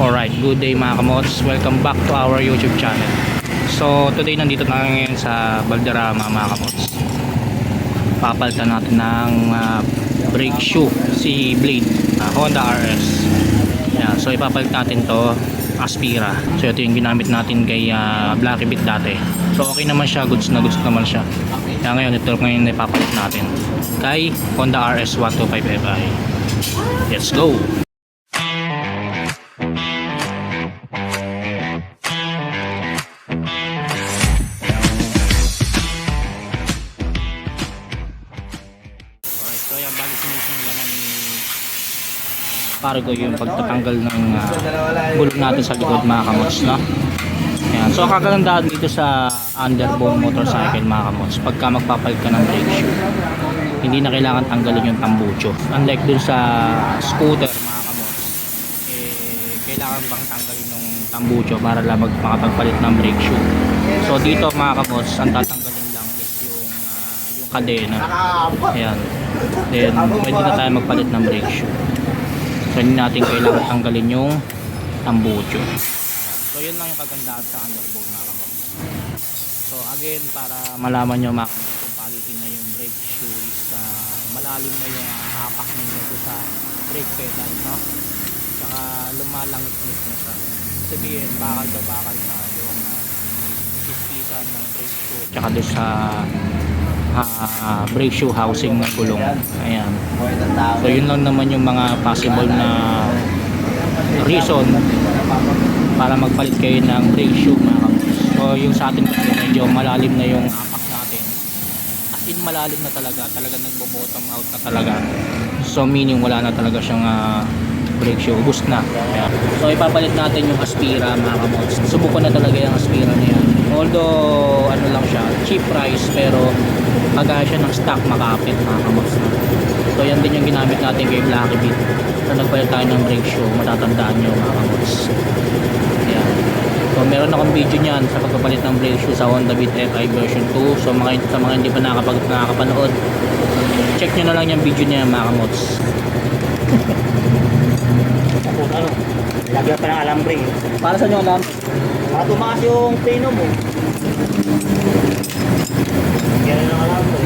Alright, good day mga kamots. Welcome back to our YouTube channel. So, today nandito tayo ngayon sa Balderrama mga kamots. Papalitan natin ng ah, brake shoe si Blade, ah, Honda RS. Yan, so ipapalit natin to Aspira. So ito yung ginamit natin kay uh, Blacky Bit dati. So okay naman siya, goods na goods naman siya. Kaya ngayon ito ngayon na ipapalit natin kay Honda RS 125 Fi. Let's go! So yan, bali sinusunod lang ni Cargo yung pagtatanggal ng uh, bulog natin sa likod mga kamots, no? Yan. So, ang kagandahan dito sa underbone motorcycle mga kamots, pagka magpapalit ka ng brake shoe, hindi na kailangan tanggalin yung tambucho. Unlike dun sa scooter mga kamots, eh, kailangan bang tanggalin yung tambucho para lang mag makapagpalit ng brake shoe. So, dito mga kamots, ang tatanggalin lang is yung, ah, yung kadena. Ayan. Then, pwede na tayo magpalit ng brake shoe. So, hindi natin kailangan tanggalin yung tambucho. So, yun lang yung kagandahan sa underbone mga kamots. So, again, para malaman nyo mga kung quality na yung brake shoe is ah, malalim na yung uh, hapak ninyo sa brake pedal, no? Saka lumalangit-ngit na siya. Sabihin, bakal daw bakal sa yung uh, pispisan ng brake shoe. Tsaka doon sa ah, brake shoe housing ng gulong. Ayan. So yun lang naman yung mga possible na reason para magpalit kayo ng brake shoe mga kamots. So yung sa atin kasi medyo malalim na yung apak natin. As in malalim na talaga, talaga nagbo-bottom out na talaga. So meaning wala na talaga siyang ah, brake shoe, ubus na. Ayan. So ipapalit natin yung Aspira mga kamots. Subukan na talaga yung Aspira na yan. Although ano lang siya, cheap price pero kagaya siya ng stock makapit mga kamots. So yan din yung ginamit natin kay Blacky Beat. So nagpalit tayo ng shoe, matatandaan nyo mga kamots. Ayan. So meron akong video niyan sa pagpapalit ng brake shoe sa Honda Beat FI version 2. So mga, sa mga hindi pa nakapag, nakakapanood, check nyo na lang yung video niya mga kamots. Tapos ano, lagyan pa ng alambre. eh. Para sa nyo alam? Baka tumakas yung preno mo. Lagyan na ng alambre.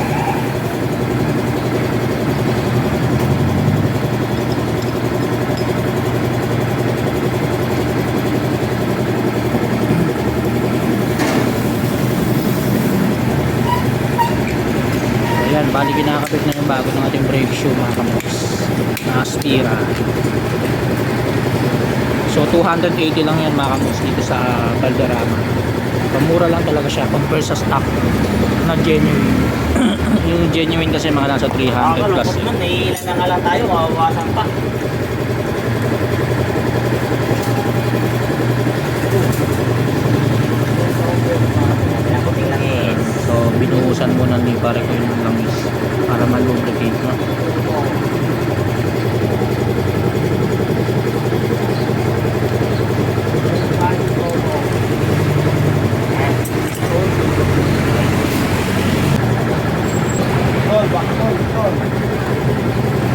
Ayan, bali kinakabit na yung bago ng ating brake shoe mga kamots. Na Aspira. So 280 lang yan mga kamots dito sa Valderrama. Pamura lang talaga siya compare sa stock na genuine. yung genuine kasi mga nasa 300 plus. Naiilan na nga lang tayo, mawawasan pa. Olha, olha.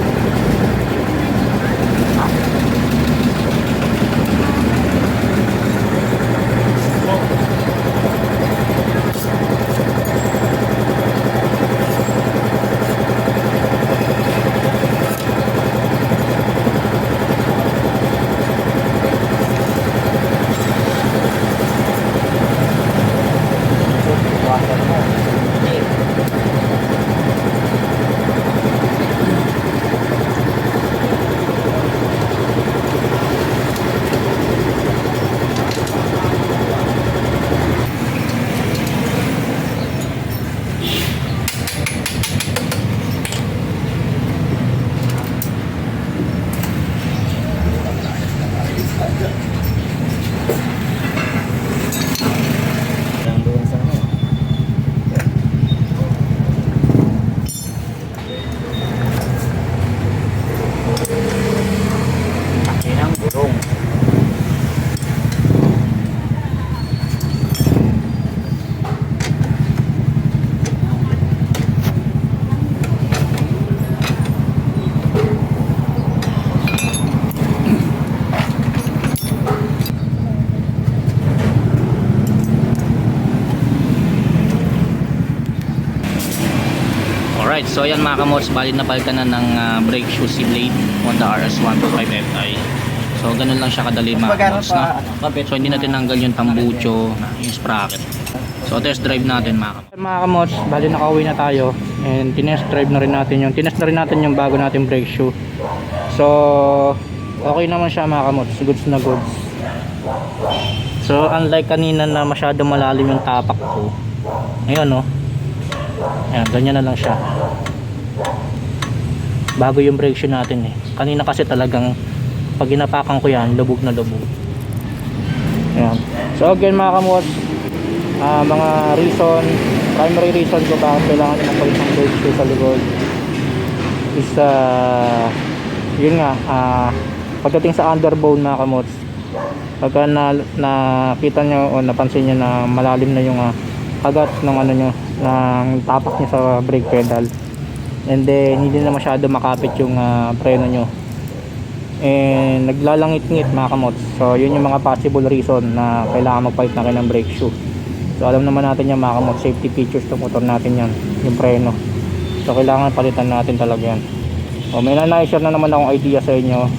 Alright, so ayan mga kamots, bali na ka na ng ah, brake shoe si Blade Honda RS125 Fi. So ganun lang siya kadali mga kamots, no? So hindi natin nanggal yung tambucho, yung sprocket. So test drive natin mga kamots. Mga kamots, bali nakauwi na tayo and tinest drive na rin natin yung tinest na rin natin yung bago nating brake shoe. So okay naman siya mga kamots, goods na goods. So unlike kanina na masyado malalim yung tapak ko. Ngayon no. Ayan, ganyan na lang siya. Bago yung brake shoe natin eh. Kanina kasi talagang pag inapakan ko yan, lubog na lubog. Ayan. So again mga kamot, ah, mga reason, primary reason ko bakit kailangan ng palit ng brake shoe sa likod is ah, yun nga, ah, pagdating sa underbone mga kamots, pagka na, nakita nyo o napansin nyo na malalim na yung ah, kagat ng ano nyo ng tapak nyo sa brake pedal. And then hindi na masyado makapit yung ah, preno nyo and naglalangit-ngit mga kamots so yun yung mga possible reason na kailangan magpalit na kayo ng brake shoe. So alam naman natin yung mga kamots safety features ng motor natin yan yung preno. So kailangan palitan natin talaga yan. O may na-share na naman akong idea sa inyo.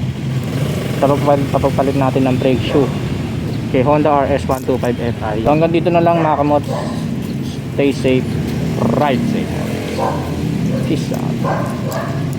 Sa pagpalit, natin ng brake shoe. Kay Honda RS125 Fi so hanggang dito na lang mga kamots Stay safe, ride safe. Peace out.